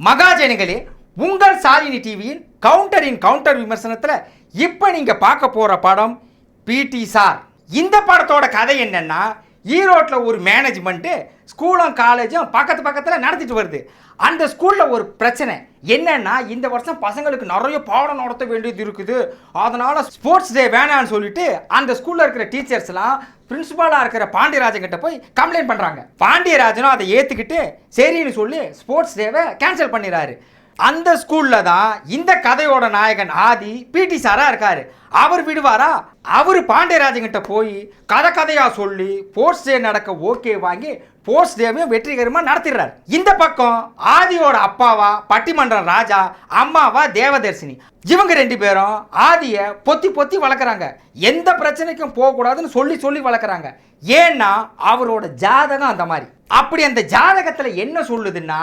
மகாஜனிகளே உங்கள் சாலினி டிவியின் கவுண்டரின் கவுண்டர் விமர்சனத்தில் இப்போ நீங்கள் பார்க்க போகிற படம் பிடி சார். இந்த படத்தோட கதை என்னென்னா ஈரோட்டில் ஒரு மேனேஜ்மெண்ட்டு ஸ்கூலும் காலேஜும் பக்கத்து பக்கத்தில் நடத்திட்டு வருது. அந்த ஸ்கூலில் ஒரு பிரச்சனை. என்னன்னா இந்த வருஷம் பசங்களுக்கு நிறைய பாடம் நடத்த வேண்டியது இருக்குது. அதனால் ஸ்போர்ட்ஸ் டே வேணான்னு சொல்லிட்டு அந்த ஸ்கூலில் இருக்கிற டீச்சர்ஸ்லாம் பிரின்சிபாலாக இருக்கிற பாண்டியராஜன் கிட்ட போய் கம்ப்ளைண்ட் பண்ணுறாங்க பாண்டியராஜனும் அதை ஏற்றுக்கிட்டு சரின்னு சொல்லி ஸ்போர்ட்ஸ் டேவை கேன்சல் பண்ணிடுறாரு. அந்த ஸ்கூலில் தான் இந்த கதையோட நாயகன் ஆதி பிடி சாரா இருக்காரு. அவர் விடுவாரா? அவர் பாண்டியராஜன் கிட்ட போய் கதை கதையா சொல்லி ஸ்போர்ட்ஸ் டே நடக்க ஓகே வாங்கி போஸ்ட் டேவையும் வெற்றிகரமாக நடத்திடுறாரு. இந்த பக்கம் ஆதியோட அப்பாவா பட்டிமன்றம் ராஜா அம்மாவா தேவதர்சினி இவங்க ரெண்டு பேரும் ஆதியை பொத்தி பொத்தி வளர்க்குறாங்க. எந்த பிரச்சனைக்கும் போகக்கூடாதுன்னு சொல்லி சொல்லி வளர்க்குறாங்க. ஏன்னா அவரோட ஜாதகம் அந்த மாதிரி. அப்படி அந்த ஜாதகத்தில் என்ன சொல்லுதுன்னா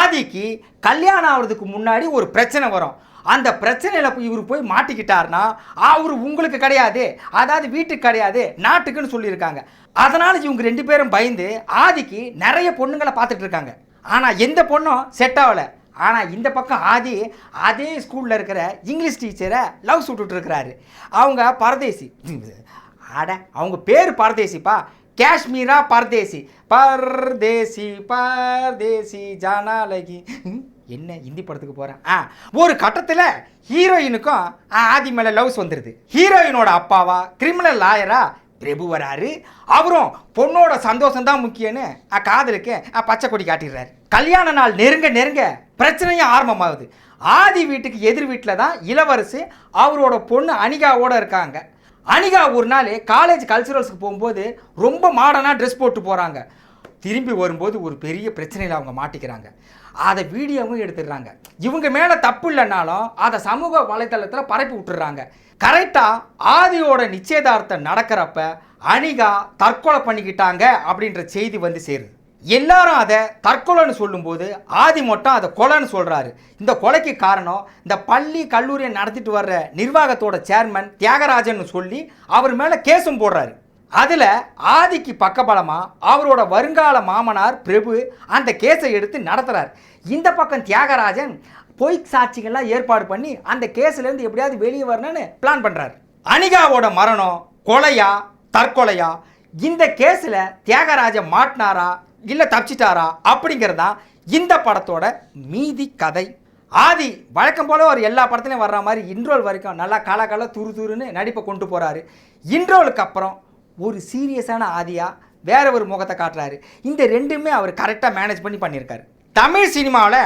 ஆதிக்கு கல்யாணம் ஆகிறதுக்கு முன்னாடி ஒரு பிரச்சனை வரும். அந்த பிரச்சனையில் இவர் போய் மாட்டிக்கிட்டாருன்னா அவர் உங்களுக்கு கிடையாது. அதாவது வீட்டுக்கு கிடையாது. நாட்டுக்குன்னு சொல்லியிருக்காங்க. அதனால் இவங்க ரெண்டு பேரும் பயந்து ஆதிக்கு நிறைய பொண்ணுங்களை பார்த்துட்டு இருக்காங்க. ஆனால் எந்த பொண்ணும் செட் ஆகலை. ஆனால் இந்த பக்கம் ஆதி அதே ஸ்கூலில் இருக்கிற இங்கிலீஷ் டீச்சரை லவ் சுட்டுட்டு இருக்கிறாரு. அவங்க பரதேசி. அட அவங்க பேர் பரதேசிப்பா. காஷ்மீரா பர்தேசி. பர்தேசி பர்தேசி ஜானாலகி என்ன ஹிந்தி படத்துக்கு போகிறேன் ஆ ஒரு கட்டத்தில் ஹீரோயினுக்கும் ஆதி மேலே லவ்ஸ் வந்துடுது ஹீரோயினோட அப்பாவா கிரிமினல் லாயரா பிரபு வராரு. அவரும் பொண்ணோட சந்தோஷம் தான் முக்கியம்னு காதலுக்கு பச்சை கொடி காட்டிடுறாரு. கல்யாண நாள் நெருங்க நெருங்க பிரச்சனையும் ஆரம்பமாகுது. ஆதி வீட்டுக்கு எதிர் வீட்டில் தான் இளவரசு அவரோட பொண்ணு அனிகாவோட இருக்காங்க. அனிகா ஒரு நாள் காலேஜ் கல்ச்சுரல்ஸ்க்கு போகும்போது ரொம்ப மாடர்னாக ட்ரெஸ் போட்டு போகிறாங்க திரும்பி வரும்போது ஒரு பெரிய பிரச்சனையில் அவங்க மாட்டிக்கிறாங்க. அதை வீடியோவும் எடுத்துடுறாங்க. இவங்க மேலே தப்பு இல்லைனாலும் அதை சமூக வலைத்தளத்தில் பரப்பி விட்டுறாங்க கரெக்டாக ஆதியோட நிச்சயதார்த்தம் நடக்கிறப்ப அனிகா தற்கொலை பண்ணிக்கிட்டாங்க அப்படின்ற செய்தி வந்து சேருது. எல்லாரும் அதை தற்கொலைன்னு சொல்லும்போது ஆதி மட்டும் அதை கொலைன்னு சொல்கிறாரு இந்த கொலைக்கு காரணம் இந்த பள்ளி கல்லூரியை நடத்திட்டு வர்ற நிர்வாகத்தோட சேர்மன் தியாகராஜன் சொல்லி அவர் மேலே கேஸும் போடுறாரு. அதில் ஆதிக்கு பக்கபலமாக அவரோட வருங்கால மாமனார் பிரபு அந்த கேஸை எடுத்து நடத்துகிறார் இந்த பக்கம் தியாகராஜன் பொய் சாட்சிகள்லாம் ஏற்பாடு பண்ணி அந்த கேஸ்லேருந்து எப்படியாவது வெளியே வரணும்னு பிளான் பண்ணுறாரு அனிகாவோட மரணம் கொலையா தற்கொலையா? இந்த கேஸில் தியாகராஜன் மாட்டினாரா? இல்லை தப்பிச்சிட்டாரா? அப்படிங்கிறதா இந்த படத்தோட மீதி கதை. ஆதி வழக்கம் போல ஒரு எல்லா படத்துலையும் வர்ற மாதிரி இன்ட்ரோல் வரைக்கும் நல்லா கல கல துரு துருன்னு நடிப்பை கொண்டு போகிறாரு இன்ட்ரோலுக்கு அப்புறம் ஒரு சீரியஸான ஆதியாக வேற ஒரு முகத்தை காட்டுறாரு. இந்த ரெண்டுமே அவர் கரெக்டாக மேனேஜ் பண்ணி பண்ணியிருக்காரு. தமிழ் சினிமாவில்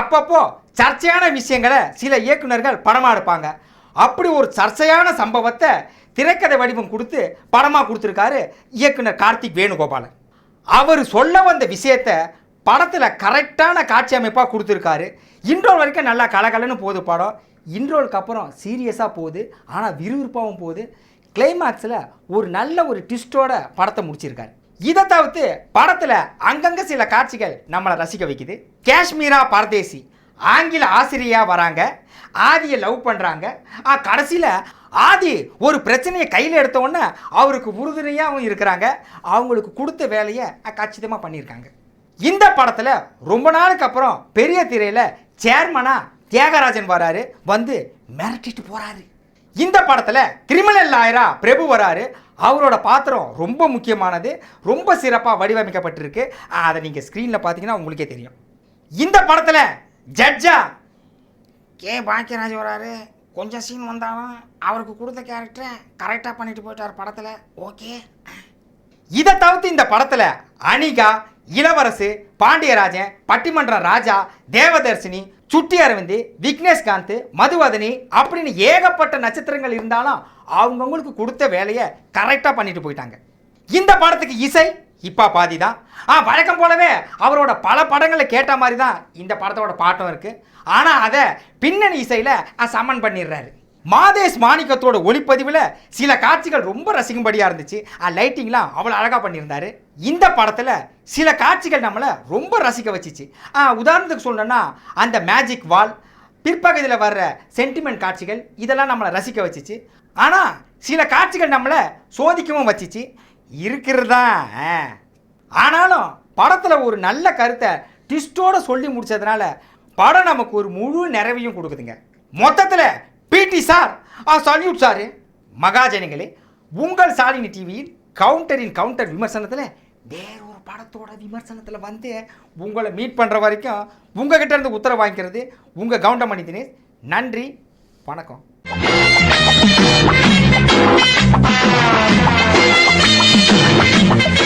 அப்பப்போ சர்ச்சையான விஷயங்களை சில இயக்குனர்கள் படமாக எடுப்பாங்க. அப்படி ஒரு சர்ச்சையான சம்பவத்தை திரைக்கதை வடிவம் கொடுத்து படமாக கொடுத்துருக்காரு இயக்குனர் கார்த்திக் வேணுகோபாலன். அவர் சொல்ல வந்த விஷயத்த படத்தில் கரெக்டான காட்சி அமைப்பாக கொடுத்துருக்காரு. இன்றோல் வரைக்கும் நல்லா கலகலன்னு போகுது படம். இன்றோலுக்கு அப்புறம் சீரியஸாக போகுது. ஆனால் விறுவிறுப்பாகவும் போகுது. கிளைமேக்ஸில் ஒரு நல்ல ஒரு ட்விஸ்டோட படத்தை முடிச்சிருக்காரு. இதை தவிர்த்து படத்தில் அங்கங்கே சில காட்சிகள் நம்மளை ரசிக்க வைக்குது. காஷ்மீரா பரதேசி. ஆங்கில ஆசிரியாக வராங்க. ஆதியை லவ் பண்ணுறாங்க கடைசியில் ஆதி ஒரு பிரச்சனையை கையில் எடுத்த உடனே அவருக்கு உறுதுணையாகவும் இருக்கிறாங்க. அவங்களுக்கு கொடுத்த வேலையை கச்சிதமாக பண்ணியிருக்காங்க. இந்த படத்தில் ரொம்ப நாளுக்கு அப்புறம் பெரிய திரையில் சேர்மனாக தியாகராஜன் வராரு. வந்து மிரட்டிட்டு போகிறாரு இந்த படத்தில் கிரிமினல் லாயரா பிரபு வராரு. அவரோட பாத்திரம் ரொம்ப முக்கியமானது. ரொம்ப சிறப்பாக வடிவமைக்கப்பட்டிருக்கு. அதை நீங்கள் ஸ்க்ரீனில் பார்த்தீங்கன்னா உங்களுக்கே தெரியும். இந்த படத்தில் ஜட்ஜா கே பாக்கியராஜ் வராரு. கொஞ்சம் சீன் வந்தாலும் அவருக்கு கொடுத்த கேரக்டரை கரெக்டாக பண்ணிட்டு போயிட்டார் படத்தில். ஓகே இதை தவிர்த்து இந்த படத்தில் அனிகா இளவரசு பாண்டியராஜன் பட்டிமன்ற ராஜா தேவதர்சினி சுட்டி அரவிந்த் விக்னேஷ்காந்த் மதுவதனி அப்படின்னு ஏகப்பட்ட நட்சத்திரங்கள் இருந்தாலும் அவங்கவுங்களுக்கு கொடுத்த வேலையை கரெக்டாக பண்ணிட்டு போயிட்டாங்க. இந்த படத்துக்கு இசை இப்போ பாதி தான். ஆ வழக்கம் போலவே அவரோட பல படங்களை கேட்ட மாதிரி தான் இந்த படத்தோட பாட்டம் இருக்குது ஆனால் அதை பின்னணி இசையில் சமன் பண்ணிடுறாரு. மாதேஷ் மாணிக்கத்தோட ஒளிப்பதிவில் சில காட்சிகள் ரொம்ப ரசிக்கும்படியாக இருந்துச்சு. லைட்டிங்லாம் அவ்வளோ அழகாக பண்ணியிருந்தாரு. இந்த படத்தில் சில காட்சிகள் நம்மளை ரொம்ப ரசிக்க வச்சுச்சு. ஆ, உதாரணத்துக்கு சொல்லணும்னா அந்த மேஜிக் வால் பிற்பகுதியில் வர்ற சென்டிமெண்ட் காட்சிகள் இதெல்லாம் நம்மளை ரசிக்க வச்சுச்சு. ஆனால் சில காட்சிகள் நம்மளை சோதிக்கவும் வச்சுச்சு. இருக்கிறது தான் ஆனாலும் படத்தில் ஒரு நல்ல கருத்தை ட்விஸ்டோட சொல்லி முடிச்சதுனால படம் நமக்கு ஒரு முழு நிறைவையும் கொடுக்குதுங்க. மொத்தத்தில் பிடி சார் ஆ சல்யூட் சார் மகாஜனங்களே உங்கள் சாலினி டிவியின் கவுண்டரின் கவுண்டர் விமர்சனத்தில் வேறொரு படத்தோட விமர்சனத்தில் வந்து உங்களை மீட் பண்ணுற வரைக்கும் உங்ககிட்ட இருந்து உத்தரவு வாங்கிக்கிறது உங்கள் கவுண்டமணி தினேஷ். நன்றி வணக்கம். Thank you.